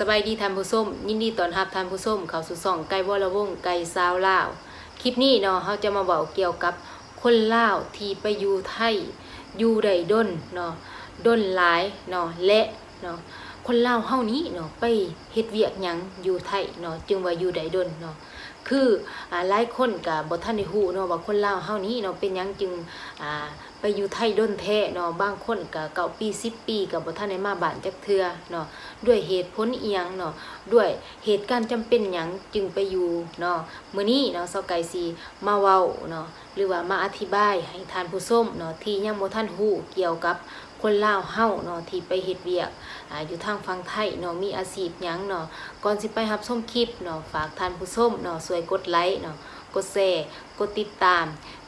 สบายดีท่านผู้ชมยินดีต้อนรับท่านผู้ชมเข้าสู่ช่องไก่วรวงไก่สาวลาวคลิปนี้เนาะเขาจะมาบอกเกี่ยวกับคนลาวที่ไปอยู่ไทยอยู่ใดด้นเนาะด้นหลายเนาะและเนาะคนลาวเฮานี้เนาะไปเฮ็ดเวียกหยังอยู่ไทยเนาะจึงว่าอยู่ใดด้นเนาะ คือหลายคนก็บ่ทันได้ฮู้เนาะว่าคนลาวเฮานี้เนาะเป็นยังจึงอ่าไปอยู่ไทยด้นแท้เนาะบางคนก็เก้าปี10ปีก็บ่ทันได้มาบ้านจักเทื่อเนาะด้วยเหตุผลอียงเนาะด้วยเหตุการณ์จำเป็นหยังจึงไปอยู่เนาะมื้อนี้เนาะเซาไก่สิมาเว้าเนาะหรือว่ามาอธิบายให้ท่านผู้ชมเนาะที่ยังบ่ทันฮู้เกี่ยวกับคนลาวเฮาเนาะที่ไปเฮ็ดเวียกอ่าอยู่ทางฝั่งไทยเนาะมีอาชีพหยังเนาะก่อนสิไปรับชมคลิปเนาะฝากท่านผู้ชมเนาะช่วยกดไลค์เนาะกดแชร์กดติดตาม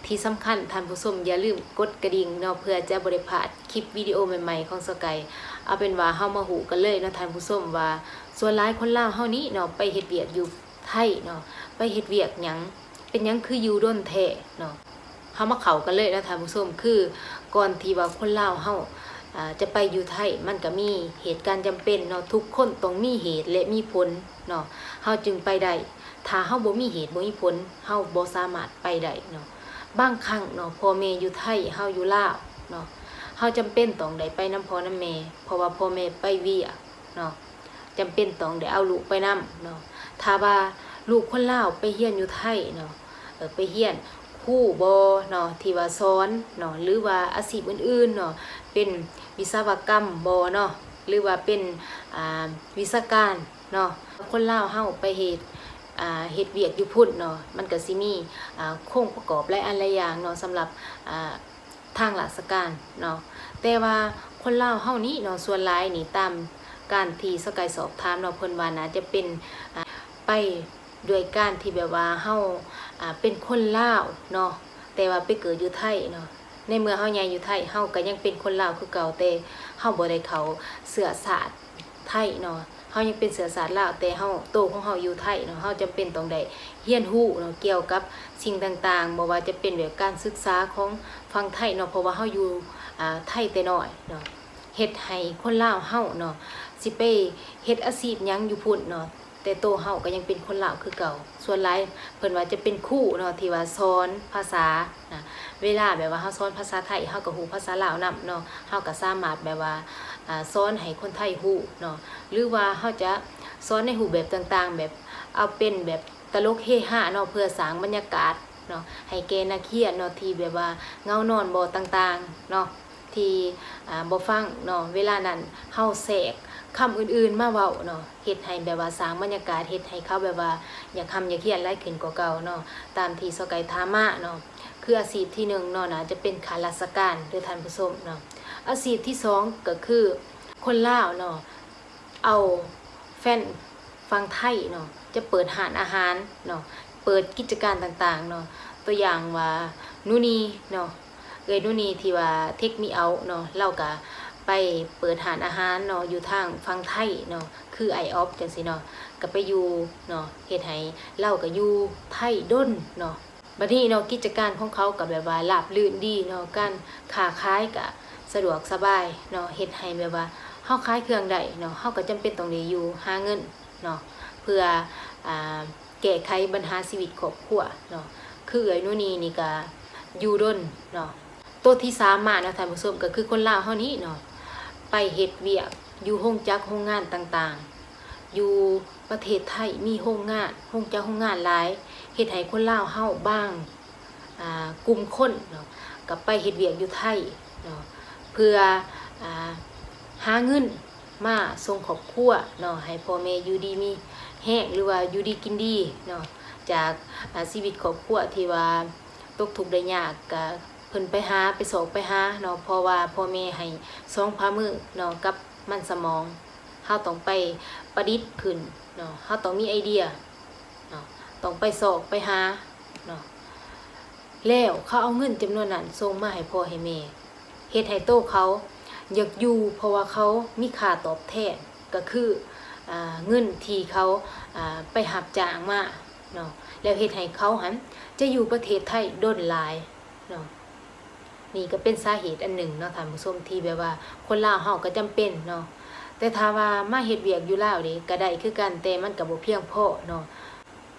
ที่สำคัญท่านผู้ชมอย่าลืมกดกระดิ่งเนาะเพื่อจะบ่ได้พาดคลิปวิดีโอใหม่ๆของสกายเอาเป็นว่าเฮามาหูกันเลยเนาะท่านผู้ชมว่าส่วนหลายคนลาวเฮานี้เนาะไปเฮ็ดเวียกอยู่ไทยเนาะไปเฮ็ดเวียกหยังเป็นหยังคืออยู่ด้นแท้เนาะเฮามาเข้ากันเลยนะท่านผู้ชมคือก่อนที่ว่าคนลาวเฮา จะไปอยู่ไทยมันก็มีเหตุการณ์จำเป็นเนาะทุกคนต้องมีเหตุและมีผลเนาะเฮาจึงไปได้ถ้าเฮาบ่มีเหตุบ่มีผลเฮาบ่สามารถไปได้เนาะบางครั้งเนาะพ่อแม่อยู่ไทยเฮาอยู่ลาวเนาะเฮาจำเป็นต้องได้ไปน้ำพ่อน้ำแม่เพราะว่าพ่อแม่ไปเวียเนาะจำเป็นต้องได้เอาลูกไปนํเนาะถ้าว่าลูกคนลาวไปเฮียนอยู่ไทยเนาะเออไปเฮียน คู่บ่เนาะที่ว่าสอนเนาะหรือว่าอาชีพอื่นๆเนาะเป็นวิศวกรรมบ่เนาะหรือว่าเป็นอ่าวิศการเนาะคนเล่าเฮาไปเฮ็ดอ่าเฮ็ดเวียกอยู่พุ่นเนาะมันก็สิมีอ่าโครงประกอบหลายอันหลายอย่างเนาะสำหรับอ่าทางราชการเนาะแต่ว่าคนเล่าเฮานี้เนาะส่วนหลายนี่ตามการที่สกายสอบถามเนาะเพิ่นว่าน่าจะเป็นไปด้วยการที่แบบว่าเฮา เป็นคนลาวเนาะแต่ว่าไปเกิดอยู่ไทยเนาะในเมื่อเฮาใหญ่อยู่ไทยเฮาก็ยังเป็นคนลาวคือเก่าแต่เฮาบ่ได้เขาเสื้อสาดไทยเนาะเฮายังเป็นเสื้อสาดลาวแต่เฮาโตของเฮาอยู่ไทยเนาะเฮาจำเป็นต้องได้เรียนรู้เนาะเกี่ยวกับสิ่งต่างๆบ่ว่าจะเป็นแบบการศึกษาของฟังไทยเนาะเพราะว่าเฮาอยู่อ่าไทยแต่น้อยเนาะเฮ็ดให้คนลาวเฮาเนาะสิไปเฮ็ดอาชีพหยังอยู่พุ่นเนาะ แต่โตเฮาก็ยังเป็นคนลาวคือเก่า ส่วนหลายเพิ่นว่าจะเป็นครูเนาะที่ว่าสอนภาษานะเวลาแบบว่าเฮาสอนภาษาไทยเฮาก็ฮู้ภาษาลาวนํเนาะเฮาก็สามารถแบบว่าอ่าสอนให้คนไทยฮู้เนาะหรือว่าเฮาจะสอนในรูปแบบต่างๆ แบบเอาเป็นแบบตลกเฮฮาเนาะเพื่อสร้างบรรยากาศเนาะให้แกนักเขียนเนาะที่แบบว่าเงานอนบ่ต่างๆเนาะที่อ่าบ่ฟังเนาะเวลานั้นเฮาแทรก คำอื่นๆมาเว้าเนาะเฮ็ดให้แบบว่าสร้างบรรยากาศเฮ็ดให้เขาแบบว่าอยากคำอยากเขียนหลายขึ้นกว่าเก่าเนาะตามที่สกายถามมาเนาะคืออาชีพที่หนึ่งเนาะน่าจะเป็นข้าราชการหรือท่านผู้ชมเนาะอาชีพที่สองก็คือคนลาวเนาะเอาแฟนฟังไทยเนาะจะเปิดร้านอาหารเนาะเปิดกิจการต่างๆเนาะตัวอย่างว่านูนีเนาะเอ้ยนูนีที่ว่าเทคมีเอาเนาะเราก็ ไปเปิดหานอาหารเนาะอยู่ทางฝั่งไทยเนาะคือไอออฟจังซี่เนาะก็ไปอยู่เนาะเฮ็ดให้เราก็อยู่ไทยด้นเนาะบัดนี้เนาะกิจการของเขาก็แบบว่าราบรื่นดีเนาะการค้าขายก็สะดวกสบายเนาะเฮ็ดให้แบบว่าเฮาขายเครื่องได้เนาะเฮาก็จำเป็นต้องได้อยู่หาเงินเนาะเพื่ออ่าแก้ไขปัญหาชีวิตครอบครัวเนาะคือไอ้นู่นนี่นี่ก็อยู่ดนเนาะตัวที่สามมาเนาะท่านผู้ชมก็คือคนลาวเฮานี้เนาะ ไปเฮ็ดเวียก อยู่โรงจักรโรงงานต่างๆ อยู่ประเทศไทยมีโรงงานโรงจักรโรงงานหลายเฮ็ดให้คนลาวเฮาบ้างกลุ่มคนเนาะก็ไปเฮ็ดเวียกอยู่ไทยเนาะเพื่ออ่าหาเงินมาส่งครอบครัวเนาะให้พ่อแม่อยู่ดีมีแห้งหรือว่าอยู่ดีกินดีเนาะจากชีวิตครอบครัวที่ว่าตกทุกข์ได้ยากก็ เพิ่นไปหาไปสอบไปหาเนาะเพราะว่าพ่อแม่ให้สองพามือเนาะกับมันสมองเฮาต้องไปประดิษฐ์ขึ้นเนาะเฮาต้องมีไอเดียเนาะต้องไปสอบไปหาเนาะแล้วเขาเอาเงินจำนวนนั้นส่งมาให้พ่อให้แม่เฮ็ดให้โตเขาอยากอยู่เพราะว่าเขามีค่าตอบแทนก็คือเงินที่เขาอ่าไปหับจ้างมาเนาะแล้วเฮ็ดให้เขาหันจะอยู่ประเทศไทยด้นหลายเนาะ นี่ก็เป็นสาเหตุอันหนึ่งเนาะท่านผู้ชมที่แบบว่า คนลาวเฮาก็จำเป็นเนาะแต่ถ้าว่ามาเฮ็ดเวียกอยู่ลาวนี่ก็ได้คือกันแต่มันก็บ่เพียงพอเนาะ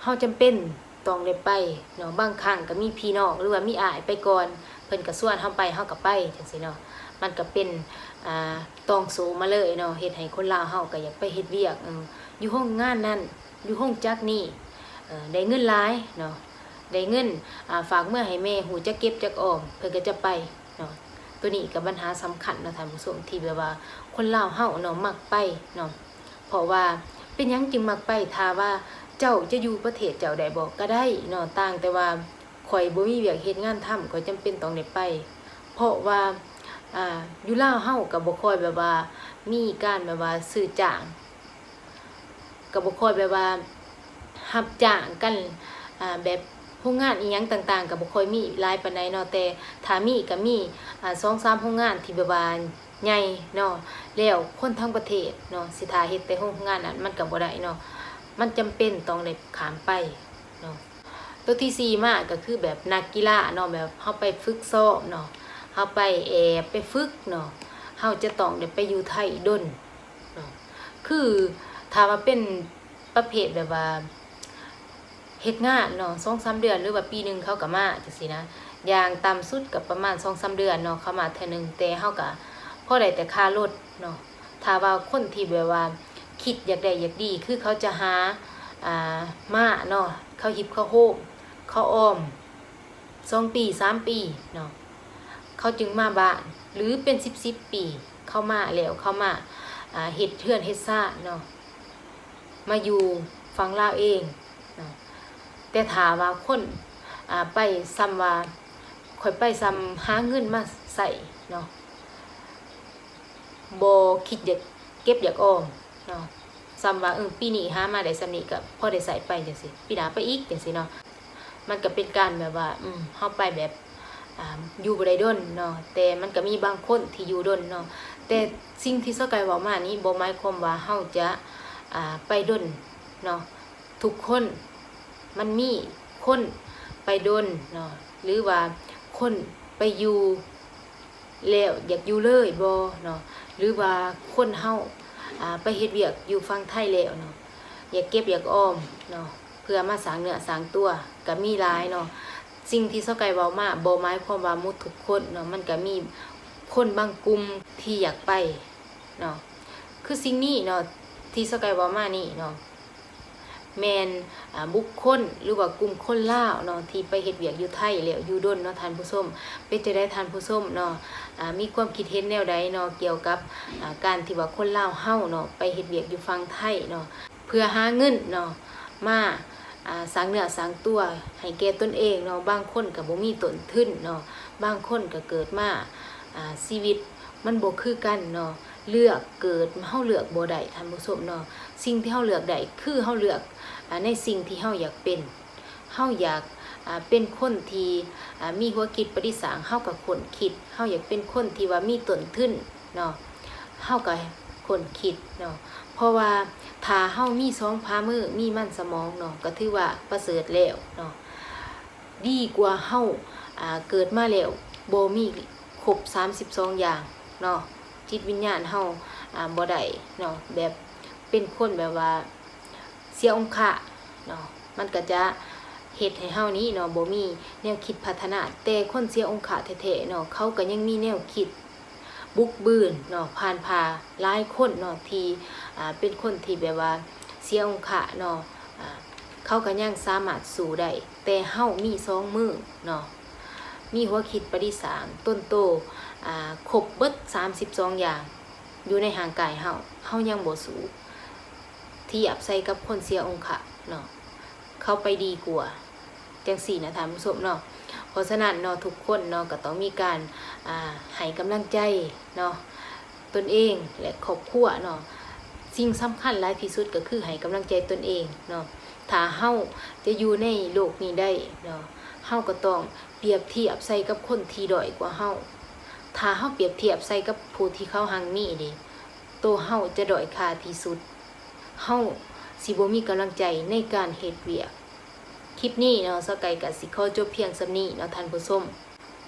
เฮาจำเป็นต้องได้ไปเนาะบางครั้งก็มีพี่น้องหรือว่ามีอ้ายไปก่อนเพิ่นก็ชวนเฮาไปเฮาก็ไปจังซี่เนาะมันก็เป็นอ่าตองสูมาเลยเนาะเฮ็ดให้คนลาวเฮาก็อยากไปเฮ็ดเวียกอยู่ห้องงานนั้นอยู่ห้องจักนี่เออได้เงินหลายเนาะ ได้เงินฝากเมื่อให้แม่หูจักเก็บจักออมเพิ่นก็จะไปเนาะตัวนี้ก็ปัญหาสำคัญเนาะท่านผู้ชมที่แบบว่า คนเล่าเฮาเนาะมักไปเนาะเพราะว่าเป็นยังจึงมักไปถ้าว่าเจ้าจะอยู่ประเทศเจ้าใดบอกก็ได้เนาะต่างแต่ว่าข่อยบ่มีเวียกเฮ็ดงานทำข่อยจำเป็นต้องได้ไป เพราะว่าอ่าอยู่ล่าวเฮาก็บ่ค่อยแบบว่า มีการแบบว่าซื้อจ้างก็บ่ค่อยแบบว่ารับจ้างกันอ่าแบบ โรงงานอีหยังต่างๆ ก็บ่ค่อยมีหลายปานใดเนาะแต่ถ้ามีก็มีอ่าสองสามโรงงานที่แบบว่าใหญ่เนาะแล้วคนทั้งประเทศเนาะสิทาเฮ็ดแต่โรงงานนั้นมันก็บ่ได้เนาะมันจำเป็นต้องได้ขามไปเนาะตัวที่สี่มาก็คือแบบนักกีฬาเนาะแบบเฮาไปฝึกซ้อมเนาะเฮาไปแอบไปฝึกเนาะเฮาจะต้องได้ไปอยู่ไทยดนเนาะคือถ้าว่าเป็นประเภทแบบว่า เฮ็ดงานเนาะ2-3เดือนหรือว่าปีหนึ่งเขาก็มาจังซี่นะอย่างต่ำสุดกับประมาณสองสาเดือนเนาะเขามาเท่อหนึงแต่เฮาก็พอได้แต่ค่ารถเนาะถ้าว่าคนที่แบบว่าคิดอยากได้อยากดี คือเขาจะหาอ่ามาเนาะเขาหิบเขาโฮมเขาอ้อมสองปีสามปีเนาะเขาจึงมาบ้านหรือเป็นสิบสิบปี เข้ามาแล้วเข้ามาเฮ็ดเทือนเฮ็ดซ่าเนาะมาอยู่ฟังลาวเองเนาะ แต่ถามว่าคนไปซ้ำว่าข่อยไปซ้ำหาเงินมาใส่เนาะโบคิดอยากเก็บอยากออมเนาะซ้ำว่าเออปีนี้หามาได้สำนี้ก็พอได้ใส่ไปจังซี่ปีหน้าไปอีกจังซี่เนาะมันก็เป็นการแบบว่าอืมเฮาไปแบบอ่าอยู่บ่ได้ดนเนาะแต่มันก็มีบางคนที่อยู่ดนเนาะแต่สิ่งที่สกายเว้ามานี้บ่หมายความว่าเฮาจะอ่าไปดนเนาะทุกคน มันมีคนไปดนเนาะหรือว่าคนไปอยู่แล้วอยากอยู่เลยบ่เนาะหรือว่าคนเฮาอ่าไปเฮ็ดเวียกอยู่ฝั่งไทยแล้วเนาะอยากเก็บอยากออมเนาะเพื่อมาสางเนื้อสางตัวก็มีหลายเนาะสิ่งที่เซาไก่เว้ามาบ่หมายความว่าหมดทุกคนเนาะมันก็มีคนบางกลุ่มที่อยากไปเนาะคือสิ่งนี้เนาะที่เซาไก่เว้ามานี่เนาะ แมนบุคคลหรือว่ากลุ่มคนล่าเนาะที่ไปเฮ็ดเวียกอยู่ไทยแล้วอยู่ดนเนาะทานผู้ชมเป็นจะได้ทานผู้ชมเนาะมีความคิดเห็นแนวใดเนาะเกี่ยวกับการที่ว่าคนล่าเฮาเนาะไปเฮ็ดเวียกอยู่ฝั่งไทยเนาะเพื่อหาเงินเนาะมาสร้างเนื้อสร้างตัวให้แก่ตนเองเนาะบางคนก็บ่มีต้นทุนเนาะบางคนก็เกิดมาอ่าชีวิตมันบ่คือกันเนาะ เลือกเกิดเฮาเลือกบ่ได้ท่านผู้ชมเนาะสิ่งที่เฮาเลือกได้คือเฮาเลือกในสิ่งที่เฮาอยากเป็นเฮาอยากเป็นคนที่มีหัวคิดประดิษฐ์เฮากับคนคิดเฮาอยากเป็นคนที่ว่ามีต้นทุนเนาะเฮากับคนคิดเนาะเพราะว่าถ้าเฮามีสองพามือมีมั่นสมองเนาะก็ถือว่าประเสริฐแล้วเนาะดีกว่าเฮาอ่าเกิดมาแล้วบ่มีครบ32 อย่างเนาะ จิตวิญญาณเฮาอ่าบ่ได้เนาะแบบเป็นคนแบบว่าเสียองค์ะเนาะมันก็จะเฮ็ดให้เฮานี้เนาะบ่มีแนวคิดพัฒนาแต่คนเสียองค์ะแท้ๆเนาะเขาก็ยังมีแนวคิดบุกบืนเนาะผ่านพาหลายคนเนาะที่อ่าเป็นคนที่แบบว่าเสียองค์ะเนาะอ่าเขาก็ยังสามารถสู้ได้แต่เฮามีสองมือเนาะมีหัวคิดประดิษฐานต้นโต ครบเบิด32องอย่าง อยู่ในห่างกายเฮาเฮายังบ่สู้เทียบใส่กับคนเสียองค์ค่ะเนาะเข้าไปดีกว่าจังสี่นะท่านผู้ชมเนาะเพราะฉะนั้นเนาะทุกคนเนาะก็ต้องมีการอ่าให้กำลังใจเนาะตนเองและครอบครัวเนาะสิ่งสำคัญหลายที่สุดก็คือให้กำลังใจตนเองเนาะถ้าเฮาจะอยู่ในโลกนี้ได้เนาะเฮาก็ต้องเปรียบเทียบใส่กับคนที่ด้อยกว่าเฮา ถ้าเฮาเปรียบเทียบใส่กับผู้ที่เขาหังมีดิตัวเฮาจะด้อยค่าที่สุดเฮาสิบ่มีกำลังใจในการเฮ็ดเวียกคลิปนี้เนาะสกายกับสิขอจบเพียงสำนี้เนาะท่านผู้ชม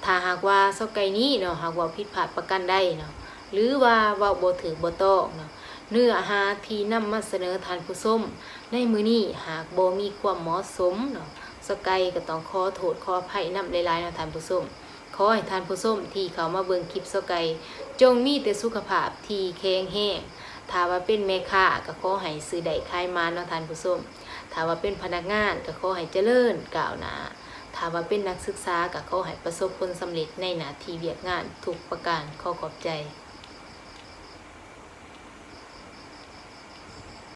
ถ้าหากว่าสกายนี้เนาะหากว่าผิดพลาดประกันใดเนาะหรือว่าเว้าบ่ถือบ่ต้องเนาะเนื้อหาที่นำมาเสนอท่านผู้ชมในมื้อนี้หากบ่มีความเหมาะสมเนาะสกายก็ต้องขอโทษขออภัยนำหลายๆเนาะท่านผู้ชม ขอให้ท่านผู้ชมที่เขามาเบิ่งคลิปสกายจงมีแต่สุขภาพที่แข็งแรงถ้าว่าเป็นแม่ค้าก็ขอให้ซื้อได้ขายมาเนาะท่านผู้ชมถ้าว่าเป็นพนักงานก็ขอให้เจริญก้าวหน้าถ้าว่าเป็นนักศึกษาก็ขอให้ประสบผลสำเร็จในหน้าที่เวียกงานทุกประการขอขอบใจ